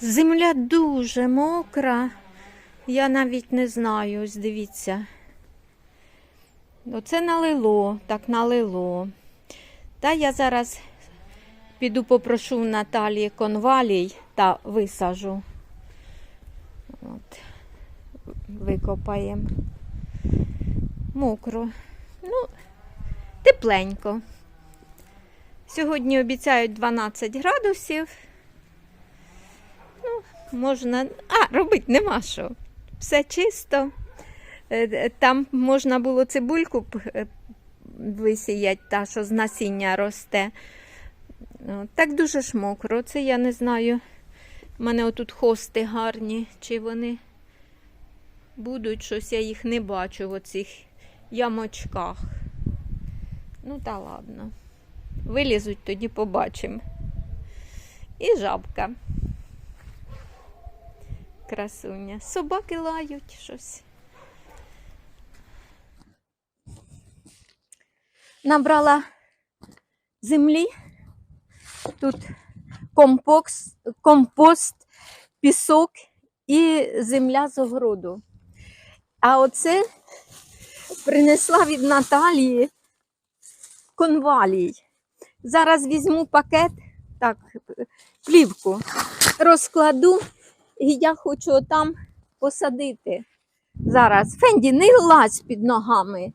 Земля дуже мокра. Я навіть не знаю, ось дивіться. Оце налило, так налило. Та я зараз піду попрошу в Наталії конвалій та висажу. От. Викопаємо. Мокро. Ну, тепленько. Сьогодні обіцяють 12 градусів. Ну, можна. А, робити нема що. Все чисто. Е, е, Там можна було цибульку е, висіяти, та, що з насіння росте. Так дуже ж мокро. Це я не знаю. У мене отут хости гарні, чи вони будуть щось, я їх не бачу в оцих ямочках. Ну, та ладно. Вилізуть, тоді побачимо. І жабка. Красуня. Собаки лають щось. Набрала землі. Тут компокс, компост, пісок і земля з огороду. А оце принесла від Наталії конвалій. Зараз візьму пакет, так, плівку, розкладу, і я хочу там посадити. Зараз. Фенді, не лазь під ногами.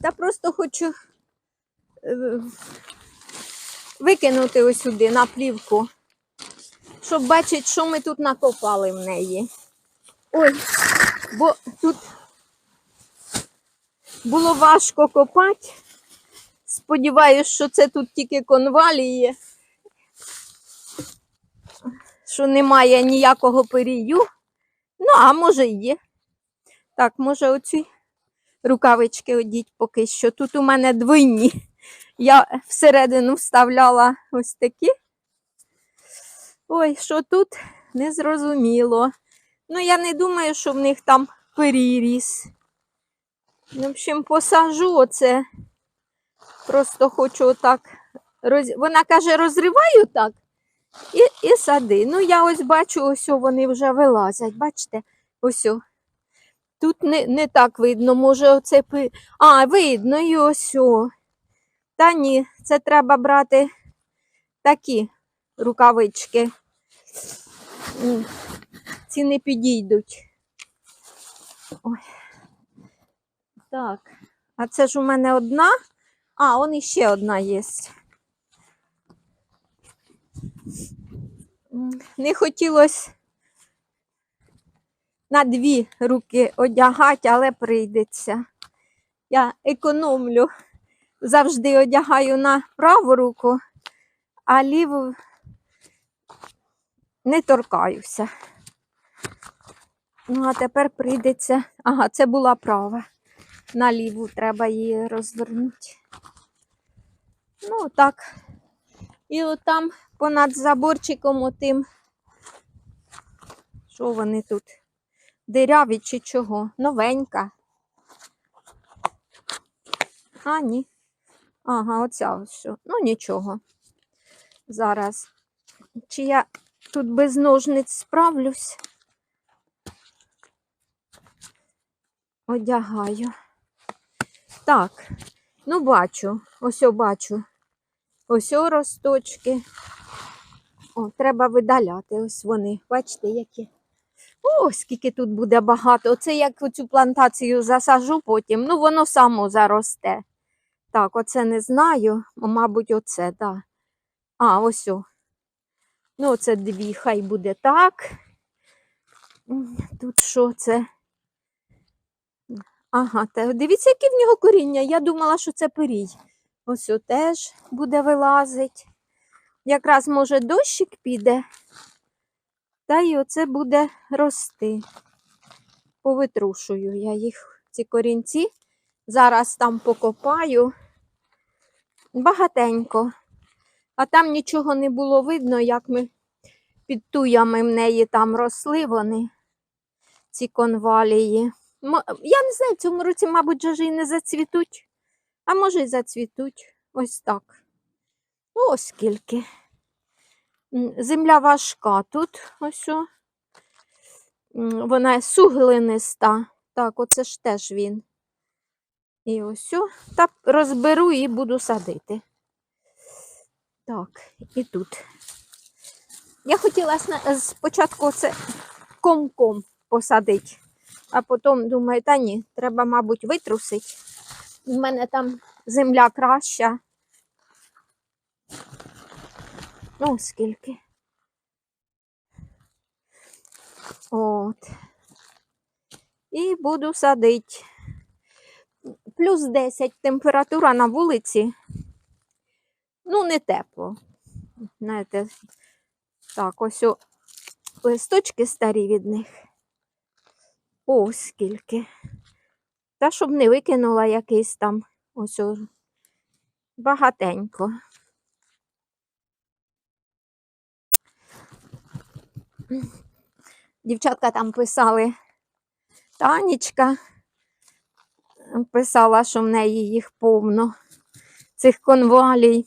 Та просто хочу е, викинути ось сюди на плівку, щоб бачити, що ми тут накопали в неї. Ой, бо тут було важко копати. Сподіваюсь, що це тут тільки конвалії, що немає ніякого перію. Ну, а може і є. Так, може оці рукавички одіть поки що. Тут у мене двойні. Я всередину вставляла ось такі. Ой, що тут незрозуміло. Ну, я не думаю, що в них там переріс. В общем, посажу оце. Просто хочу отак. Роз... Вона каже, розриваю так і, і сади. Ну, я ось бачу, ось вони вже вилазять. Бачите? Ось. Тут не, не так видно, може, оце. А, видно, і ось. Та ні, це треба брати такі рукавички. Ці не підійдуть. Ой. Так, а це ж у мене одна. А, он іще одна є. Не хотілося на дві руки одягати, але прийдеться. Я економлю. Завжди одягаю на праву руку, а ліву не торкаюся. Ну, а тепер прийдеться. Ага, це була права. На ліву треба її розвернути. Ну, так. І отам понад заборчиком отим. Що вони тут? Диряві чи чого? Новенька. А, ні. Ага, оця ось. Ну, нічого. Зараз. Чи я тут без ножниць справлюсь? Одягаю. Так, ну бачу, ось бачу. Ось росточки. О, треба видаляти. Ось вони. Бачите, які. О, скільки тут буде багато. Оце як оцю плантацію засажу потім. Ну, воно само заросте. Так, оце не знаю. Мабуть, оце, так. А, ось о. Ну, оце дві, хай буде так. Тут що це? Ага, та дивіться, яке в нього коріння. Я думала, що це пирій. Ось о теж буде вилазить. Якраз, може, дощик піде, та й оце буде рости. Повитрушую я їх, ці корінці. Зараз там покопаю. Багатенько. А там нічого не було видно, як ми під туями в неї там росли вони, ці конвалії. Я не знаю, в цьому році, мабуть, же ж не зацвітуть. А може й зацвітуть. Ось так. Ось скільки. Земля важка тут ось. о. Вона суглиниста. Так, оце ж теж він. І ось. о. Та розберу і буду садити. Так, і тут. Я хотіла спочатку це комком посадити, а потім думаю, та ні, треба, мабуть, витрусити. У мене там земля краща. Ну, скільки. От. І буду садити. Плюс 10 температура на вулиці. Ну, не тепло. Знаєте, так, ось о, листочки старі від них. О, скільки. Та щоб не викинула якийсь там ось багатенько. Дівчатка там писали Танечка писала, що в неї їх повно, цих конвалій.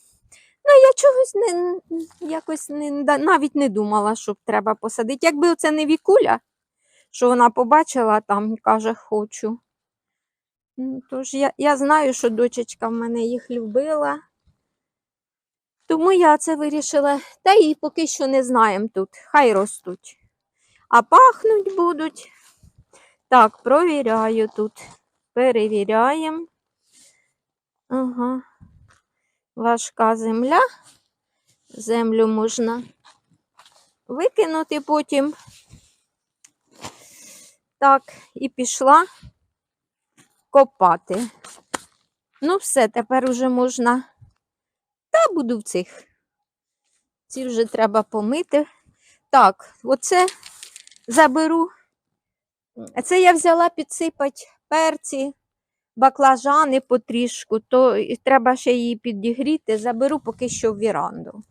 Ну, я чогось не, якось не, навіть не думала, що треба посадити. Якби оце не Вікуля, що вона побачила там і каже, хочу. Тож я, я знаю, що дочечка в мене їх любила. Тому я це вирішила. Та і поки що не знаємо тут. Хай ростуть. А пахнуть будуть. Так, провіряю тут. Перевіряємо. Ага. Важка земля. Землю можна викинути потім. Так, і пішла копати. Ну, все, тепер уже можна. Та буду в цих. Ці вже треба помити. Так, оце заберу. Це я взяла підсипати перці, баклажани потрішку, то треба ще її підігріти. Заберу поки що в віранду.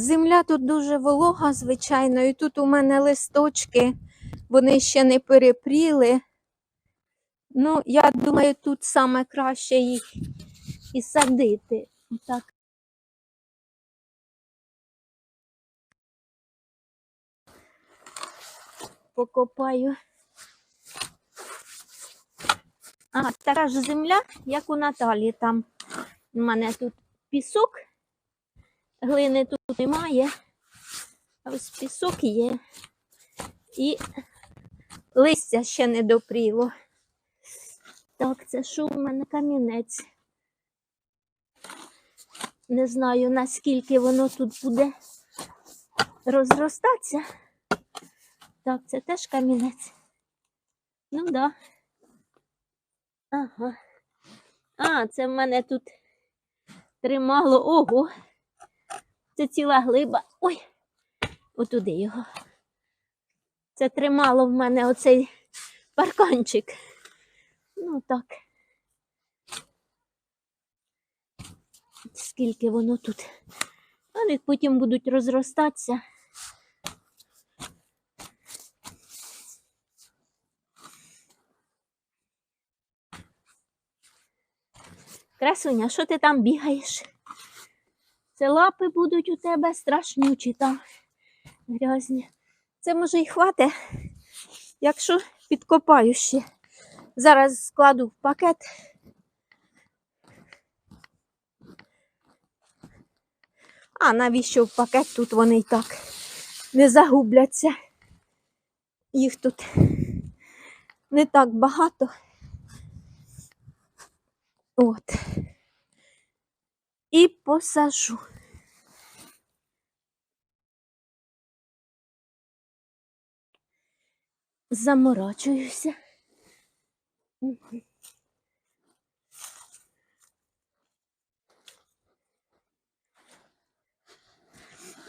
Земля тут дуже волога, звичайно, і тут у мене листочки, вони ще не перепріли. Ну, я думаю, тут саме краще їх і садити. Так. Покопаю. А, така ж земля, як у Наталі. Там у мене тут пісок, глини тут немає. А ось пісок є. І листя ще не допріло. Так, це що у мене камінець. Не знаю, наскільки воно тут буде розростатися. Так, це теж камінець. Ну так. Да. Ага. А, це в мене тут тримало. Ого. Це ціла глиба. Ой, отуди його. Це тримало в мене оцей парканчик. Ну так. Скільки воно тут. Вони потім будуть розростатися. Красуня, що ти там бігаєш? Це лапи будуть у тебе страшнючі там грязні. Це може й хватить, якщо підкопаю ще. Зараз складу в пакет. А навіщо в пакет? Тут вони й так не загубляться. Їх тут не так багато. От. І посажу. Заморочуюся.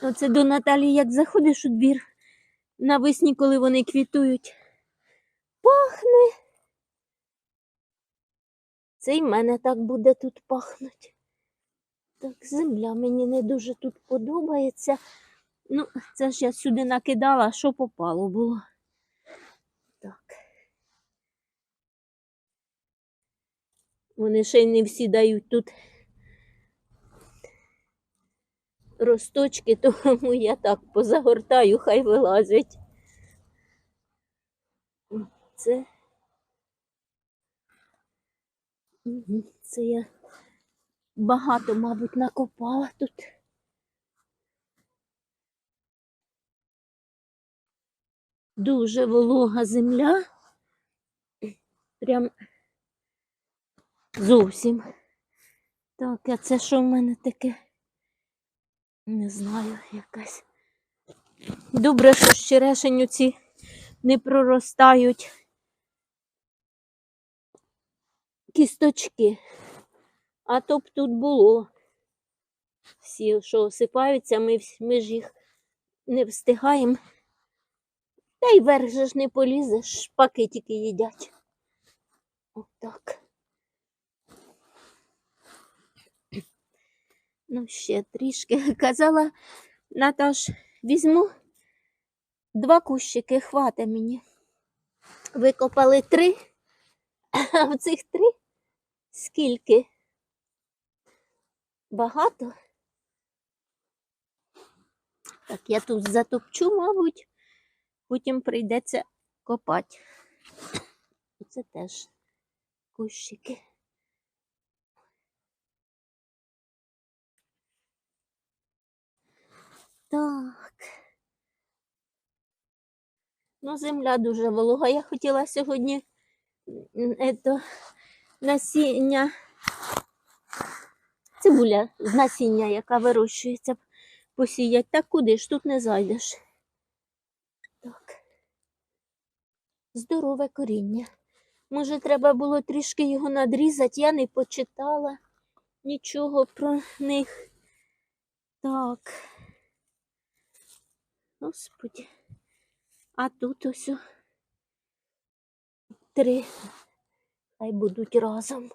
Оце до Наталі, як заходиш у двір навесні, коли вони квітують. Пахне. Це й мене так буде тут пахнуть. Так, земля мені не дуже тут подобається. Ну, це ж я сюди накидала, що попало було. Так. Вони ще й не всі дають тут росточки, тому я так позагортаю, хай вилазять. Це. Це я багато, мабуть, накопала тут. Дуже волога земля. Прям зовсім. Так, а це що в мене таке? Не знаю, якась. Добре, що з черешеню ці не проростають кісточки. А то б тут було. Всі, що осипаються, ми, ми ж їх не встигаємо. Та й верх же ж не полізеш, шпаки тільки їдять. Отак. Ну, ще трішки. Казала Наташ, візьму два кущики, хвата мені. Викопали три, а в цих три скільки? Багато? Так, я тут затопчу, мабуть, потім прийдеться копати. Це теж кущики. Так. Ну, земля дуже волога. Я хотіла сьогодні насіння, цибуля з насіння, яка вирощується, посіять. Так куди ж тут не зайдеш. Так. Здорове коріння. Може, треба було трішки його надрізати, я не почитала нічого про них. Так. Господи. А тут ось три. Хай будуть разом.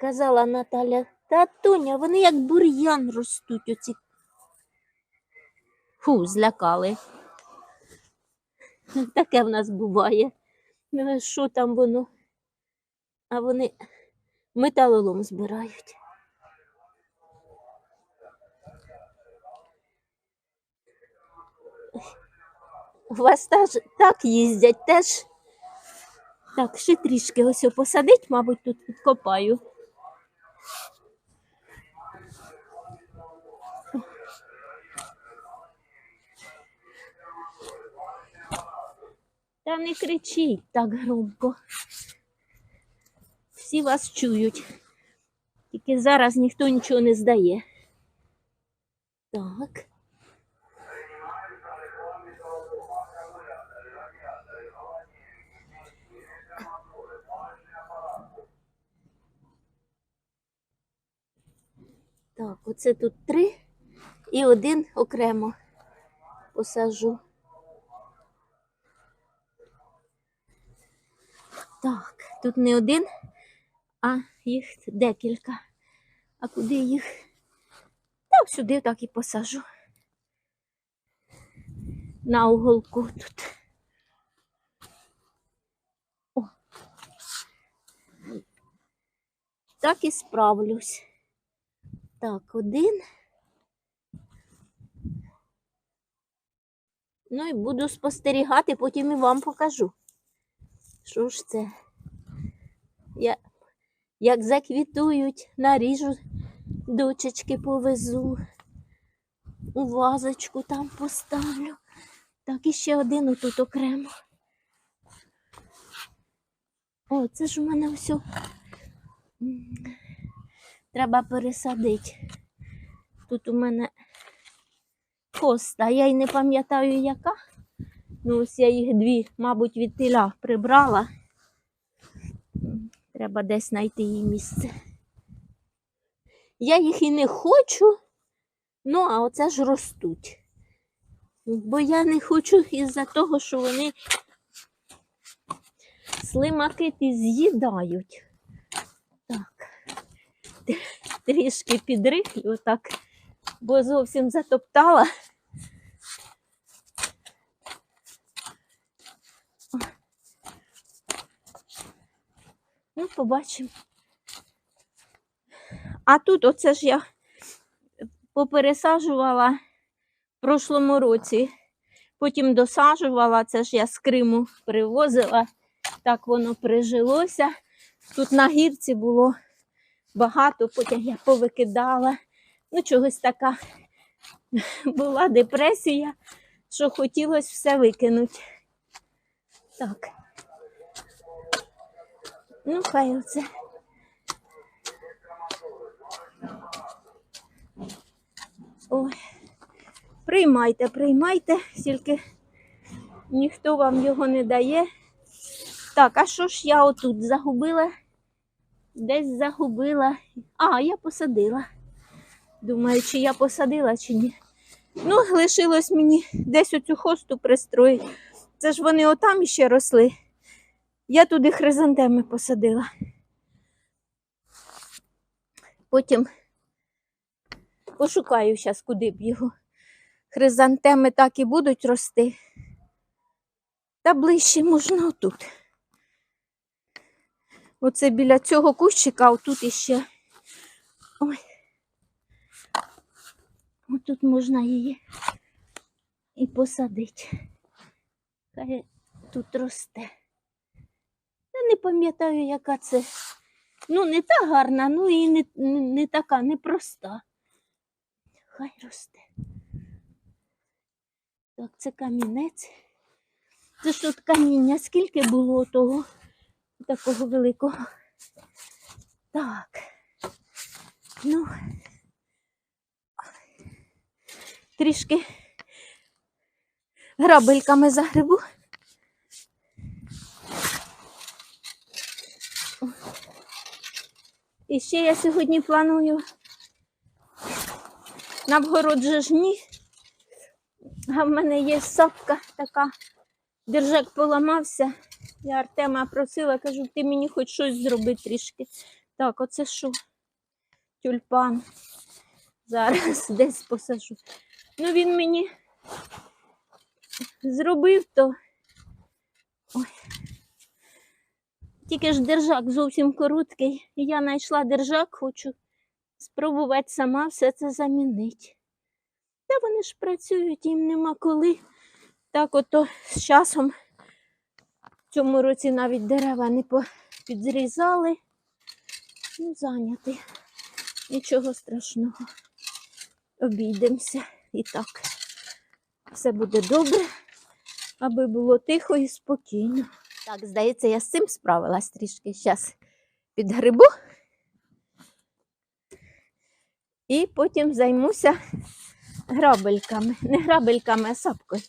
Казала Наталя, та Тоня, вони як бур'ян ростуть оці. Фу, злякали. Таке в нас буває. Ну, що там воно? А вони металолом збирають. У вас теж так їздять теж. Так, ще трішки ось посадить, мабуть, тут підкопаю. Та не кричіть так громко. Всі вас чують. Тільки зараз ніхто нічого не здає. Так. Так, оце тут три і один окремо посажу. Так, тут не один, а їх декілька. А куди їх? Та сюди так і посажу. На уголку тут. О. Так і справлюсь. Так, один. Ну і буду спостерігати, потім і вам покажу. Що ж це? Я, як заквітують, наріжу, дочечки повезу, у вазочку там поставлю. Так, і ще один отут окремо. О, це ж у мене все. Треба пересадити. Тут у мене коста, я й не пам'ятаю яка. Ну, ось я їх дві, мабуть, від тиля прибрала. Треба десь знайти її місце. Я їх і не хочу, ну, а оце ж ростуть. Бо я не хочу із-за того, що вони слимаки з'їдають трішки підрихлю, отак, бо зовсім затоптала. Ну, побачимо. А тут оце ж я попересаджувала в прошлому році, потім досаджувала, це ж я з Криму привозила, так воно прижилося. Тут на гірці було багато, потім я повикидала. Ну, чогось така була депресія, що хотілося все викинути. Так. Ну, хай оце. Ой. Приймайте, приймайте, тільки ніхто вам його не дає. Так, а що ж я отут загубила? Десь загубила. А, я посадила. Думаю, чи я посадила, чи ні. Ну, лишилось мені десь оцю хосту пристроїть. Це ж вони отам іще росли. Я туди хризантеми посадила. Потім пошукаю зараз, куди б його. Хризантеми так і будуть рости. Та ближче можна отут. Оце біля цього кущика, а отут іще. Ой. Отут можна її і посадити. Хай тут росте. Я не пам'ятаю, яка це. Ну, не та гарна, ну і не, не така, непроста. Хай росте. Так, це камінець. Це ж тут каміння, скільки було того такого великого. Так. Ну, трішки грабельками загребу. І ще я сьогодні планую на вгород же ж. А в мене є сапка така. Держак поламався. Я Артема просила, кажу, ти мені хоч щось зроби трішки. Так, оце що? Тюльпан. Зараз десь посажу. Ну, він мені зробив то. Ой. Тільки ж держак зовсім короткий. Я знайшла держак, хочу спробувати сама все це замінити. Та вони ж працюють, їм нема коли. Так ото з часом цьому році навіть дерева не підзрізали. Ну, зайняті. Нічого страшного. Обійдемося і так. Все буде добре, аби було тихо і спокійно. Так, здається, я з цим справилась трішки. Зараз підгрибу. І потім займуся грабельками. Не грабельками, а сапкою.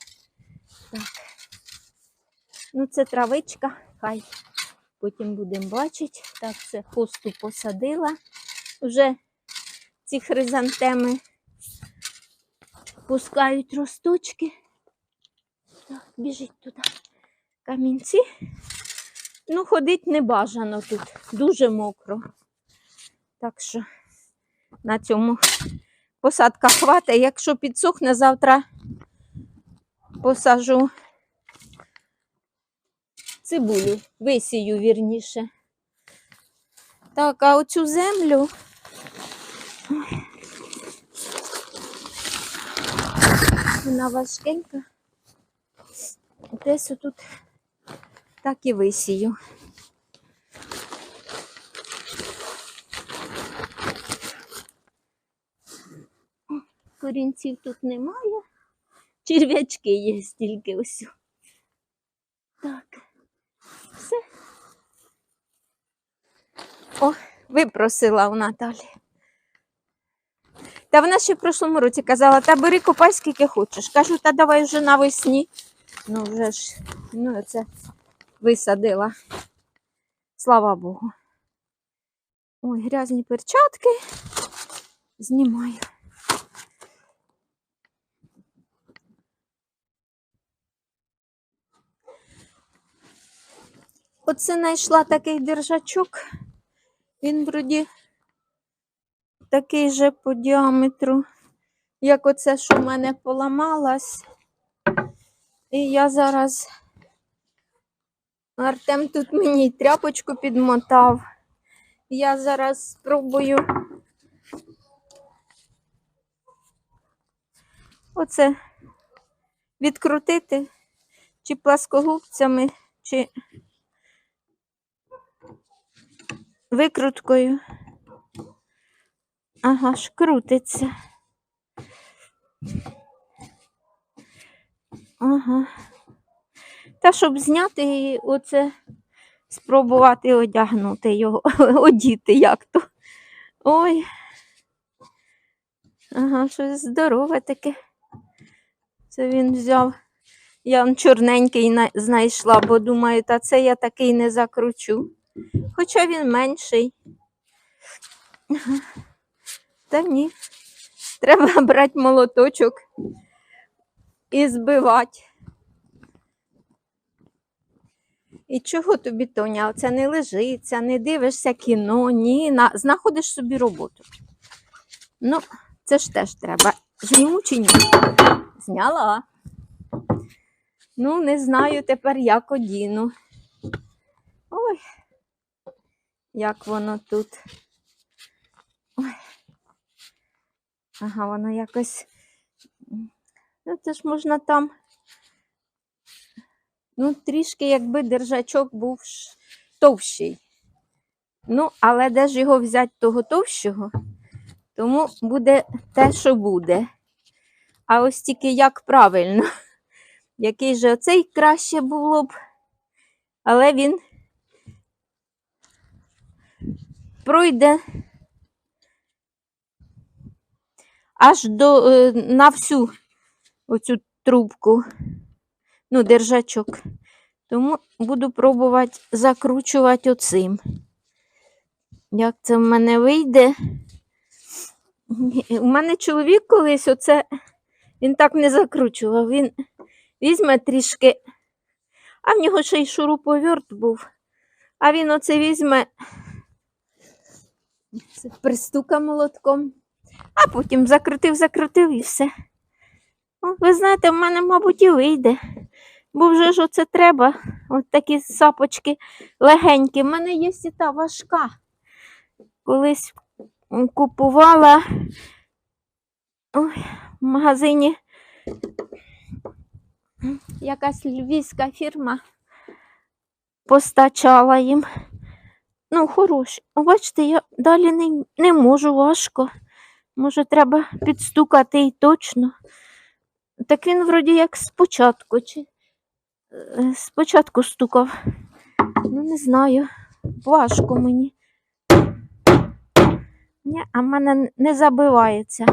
Так. Ну, це травичка, хай потім будемо бачити. Так, це хосту посадила. Вже ці хризантеми пускають росточки. Так, біжить туди. Камінці. Ну, ходить не бажано тут. Дуже мокро. Так що на цьому посадка хватить. Якщо підсохне, завтра посажу цибулю, висію вірніше. Так, а оцю землю. Вона важкенька. Десь отут так і висію. Корінців тут немає. Черв'ячки є стільки ось. Так. Все. О, випросила у Наталі. Та вона ще в прошлому році казала, та бери копай скільки хочеш. Кажу, та давай вже навесні. Ну, вже ж, ну, це висадила. Слава Богу. Ой, грязні перчатки. Знімаю. Оце знайшла такий держачок. Він вроді такий же по діаметру, як оце, що в мене поламалась. І я зараз Артем тут мені тряпочку підмотав. Я зараз спробую. Оце відкрутити чи пласкогубцями, чи викруткою. Ага, ж крутиться. Ага. Та щоб зняти і оце спробувати одягнути його, одіти як то. Ой. Ага, щось здорове таке. Це він взяв. Я чорненький знайшла, бо думаю, та це я такий не закручу. Хоча він менший. Та ні. Треба брати молоточок і збивати. І чого тобі, Тоня, оце не лежиться, не дивишся кіно, ні, на... знаходиш собі роботу. Ну, це ж теж треба. Зніму чи ні? Зняла. Ну, не знаю тепер, як одіну. Ой, як воно тут. Ой. Ага, воно якось. Ну, це ж можна там. Ну, трішки, якби держачок був товщий. Ну, але де ж його взяти того товщого? Тому буде те, що буде. А ось тільки як правильно. Який же оцей краще було б. Але він пройде аж до, е, на всю оцю трубку, ну, держачок. Тому буду пробувати закручувати оцим. Як це в мене вийде? У мене чоловік колись оце, він так не закручував. Він візьме трішки, а в нього ще й шуруповерт був. А він оце візьме, пристука молотком, а потім закрутив, закрутив і все. О, ви знаєте, в мене, мабуть, і вийде. Бо вже ж оце треба. От такі сапочки легенькі. В мене є і та важка. Колись купувала ой, в магазині якась львівська фірма постачала їм. Ну, хороші. Бачите, я далі не, не можу важко. Може, треба підстукати і точно. Так він вроді як спочатку. Чи... е, Спочатку стукав. Ну, не знаю. Важко мені. Ні, а в мене не забивається.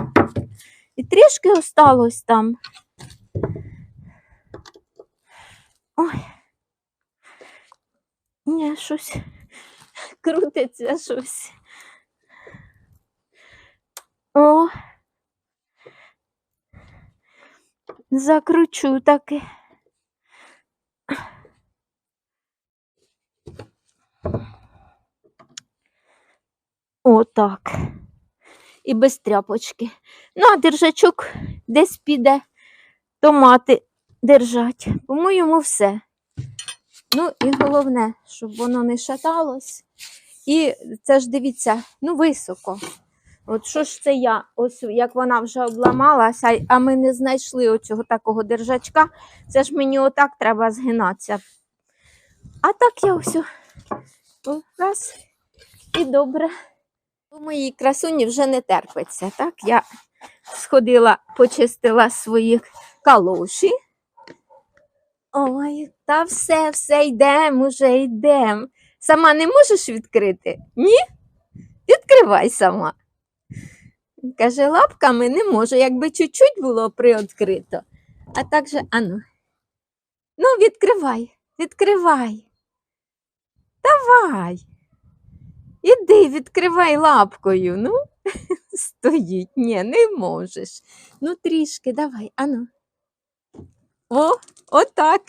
І трішки осталось там. Ой. Ні, щось крутиться щось. О. Закручу таки. Отак. І без тряпочки. Ну, а держачок десь піде томати держать. По-моєму, все. Ну, і головне, щоб воно не шаталось. І це ж дивіться, ну, високо. От що ж це я, ось як вона вже обламалася, а ми не знайшли оцього такого держачка. Це ж мені отак треба згинатися. А так я ось раз і добре. У моїй красуні вже не терпиться. Так, я сходила, почистила свої калоші. Ой, та все, все йдемо, уже йдемо. Сама не можеш відкрити? Ні? Відкривай сама. Каже, лапками не можу, якби чуть-чуть було приоткрито. А так же, ану. Ну, відкривай, відкривай. Давай. Іди, відкривай лапкою. Ну, стоїть. Ні, не можеш. Ну, трішки, давай, ану. О, отак.